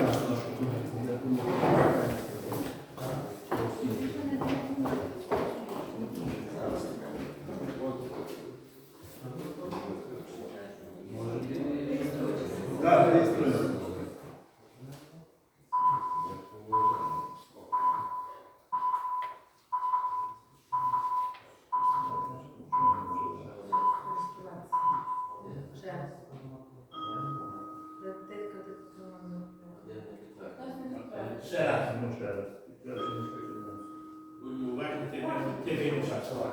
Так, Jeszcze raz muszę. Uważnie, ty będziesz szacował.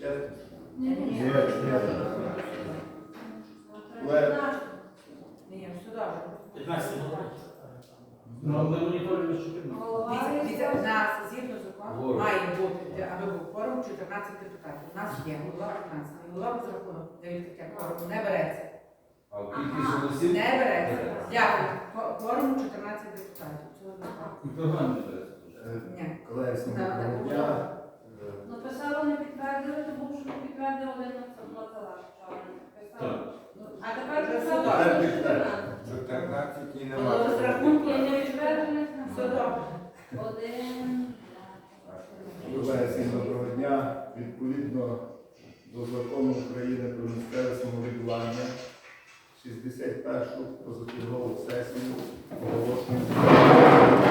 Ще. Ні, ні, є. Лев. Ні, добре. 15 минут. Ну, ти Дивіться, у нас згідно закону має бути, аби був форум 14 депутатів. У нас є голова 15. Голова без рахунок для відкриття форуму не береться. А кількість голосів? Не береться. Дякую. Фо- Форум 14 депутатів. Цього не. Колеги, всім Так, доброго так, дня. Е, Написали, не підтвердили, тому що підтвердив один на вчора. Так. А тепер Вже писали, сюди. що Тепер 14. 14 і нема. рахунку не не відповідає. підтверджених. Все добре. Один. Колеги, доброго дня. Відповідно до закону України про місцеве самоврядування 61-шу позачергову сесію оголошую.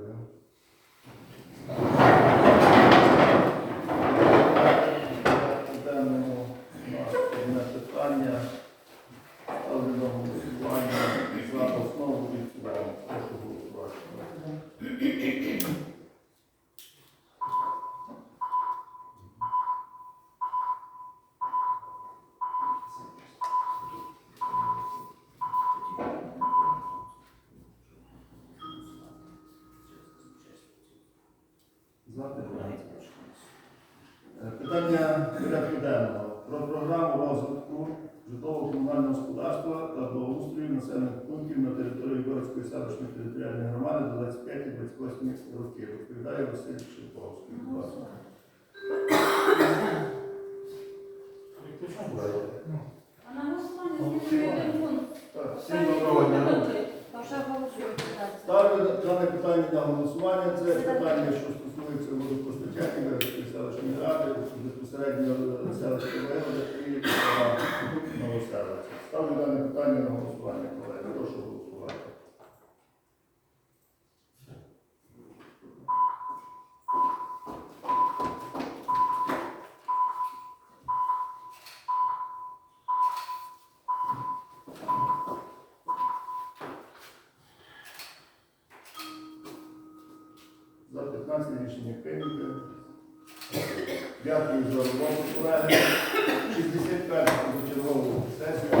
Дякую. Е, питання порядку денного про програму розвитку житлово-комунального господарства та благоустрою населених пунктів на території Городської селищної територіальної громади до 25 і 28 років. Розповідає Василь Шиповський. А на голосування. Всім доброго дня. Ставлю дане питання на голосування. Це питання, що стосується водопостачання селищної ради, безпосередньо селищної ради і новоселиця. Ставлю дане питання на голосування, колеги. Прошу За 15 рішення прийнято. Дякую за роботу, колеги. 61 чергову сесію.